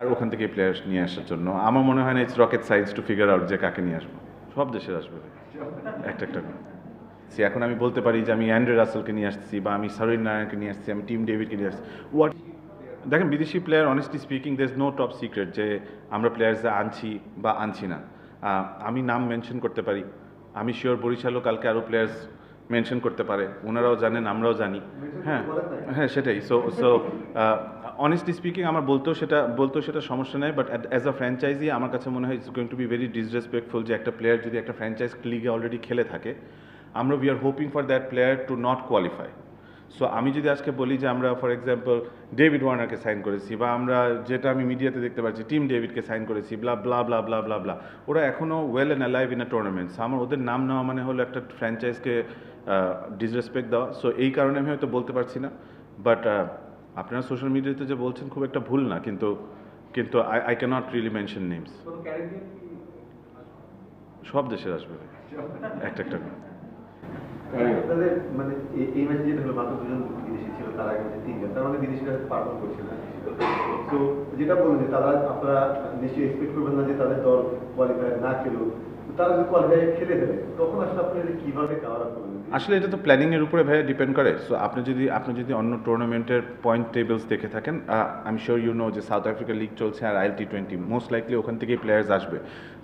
আর ওখান থেকে প্লেয়ার্স নিয়ে আসার জন্য। আমার মনে হয় না it's rocket science to figure out যে কাকে নিয়ে আসব। সব দেশের আসবে। একটা একটা সে এখন আমি বলতে পারি যে আমি অ্যান্ড্রে রাসেলকে নিয়ে আসছি বা আমি সরিন নারায়ণকে নিয়ে আসছি, আমি টিম ডেভিডকে নিয়ে আসছি। হোয়াট দেখেন, বিদেশি player honestly speaking there no top secret যে আমরা প্লেয়ার্স আনছি বা আনছি না। আমি নাম মেনশন করতে পারি। আমি শিওর বরিশালও কালকে আরও প্লেয়ার্স মেনশন করতে পারে। ওনারাও জানেন আমরাও জানি। হ্যাঁ হ্যাঁ সেটাই। সো সো অনেস্টলি স্পিকিং আমার বলতেও সেটা বলতেও সেটা সমস্যা নেই বাট অ্যাজ আ ফ্র্যাঞ্চাইজি আমার কাছে মনে হয় it's going to be very disrespectful যে একটা প্লেয়ার যদি একটা ফ্র্যাঞ্চাইজ লিগে অলরেডি খেলে থাকে। আমরা we are hoping for that player to not qualify so আমি যদি আজকে বলি যে আমরা ফর এক্সাম্পল ডেভিড ওয়ার্নারকে সাইন করেছি বা আমরা যেটা আমি মিডিয়াতে দেখতে পাচ্ছি টিম ডেভিডকে সাইন করেছি blah blah blah blah blah blah ওরা এখনও well and alive in a tournaments আমার ওদের নাম নেওয়া মানে হলো একটা ফ্র্যাঞ্চাইজকে ডিসরেসপেক্ট দেওয়া। সো এই কারণে আমি হয়তো বলতে পারছি না। বাট আপনারা সোশ্যাল মিডিয়াতে যে বলছেন খুব একটা ভুল না কিন্তু কিন্তু I I can't really mention names সব দেশের আসবে? একটা একটা করে। আপনাদের মানে এই- ম্যাচে যেটা হলো মাত্র দুজন তার যে তিনজন, তার মানে বিদেশিরা পারফর্ম করছিল না তো যেটা বললেন যে তারা, আপনারা নিশ্চয়ই এক্সপেক্ট করবেন না যে তাদের দল কোয়ালিফাই না খেলো তারা যদি কোয়ালিফাই খেলে দেবে তখন আসলে আপনি এটা কীভাবে কাভার করবেন? আসলে এটা তো প্ল্যানিংয়ের উপরে ভাইয়া ডিপেন্ড করে। সো আপনি যদি আপনি যদি অন্য টুর্নামেন্টের পয়েন্ট টেবিলস দেখে থাকেন আমি শিওর ইউ নো যে সাউথ আফ্রিকা লিগ চলছে আর IL T twenty most likely ওখান থেকেই প্লেয়ার্স আসবে।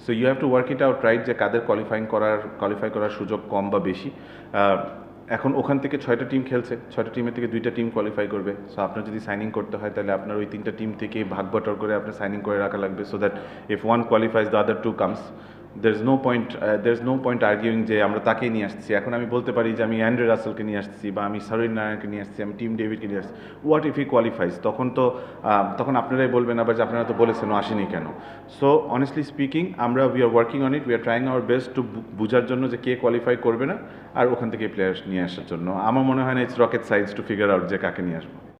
So you have to work it out right যে কাদের কোয়ালিফাইং করার কোয়ালিফাই করার সুযোগ কম বা বেশি। এখন ওখান থেকে ছয়টা টিম খেলছে। ছয়টা টিমের থেকে দুইটা টিম কোয়ালিফাই করবে। সো আপনার যদি সাইনিং করতে হয়, তাহলে আপনার ওই তিনটা টিম থেকে ভাগ বটর করে আপনার সাইনিং করে রাখা লাগবে। So that if one qualifies the other two comes there is no point there is no point arguing যে আমরা তাকেই নিয়ে আসছি। এখন আমি বলতে পারি যে আমি অ্যান্ড্রে রাসেলকে নিয়ে আসছি বা আমি সরিন নারায়ণকে নিয়ে আসছি, আমি টিম ডেভিডকে নিয়ে আসছি। হোয়াট ইফ হি কোয়ালিফাইজ তখন তো তখন আপনারাই বলবেন আবার যে আপনারা তো বলেছেন ও আসেনি কেন। সো অনেস্টলি স্পিকিং আমরা we are working on it we are trying our best to বোঝার জন্য যে কে কোয়ালিফাই করবে না, আর ওখান থেকে প্লেয়ার্স নিয়ে আসার জন্য। আমার মনে হয় না it's rocket science to figure out যে কাকে নিয়ে আসব।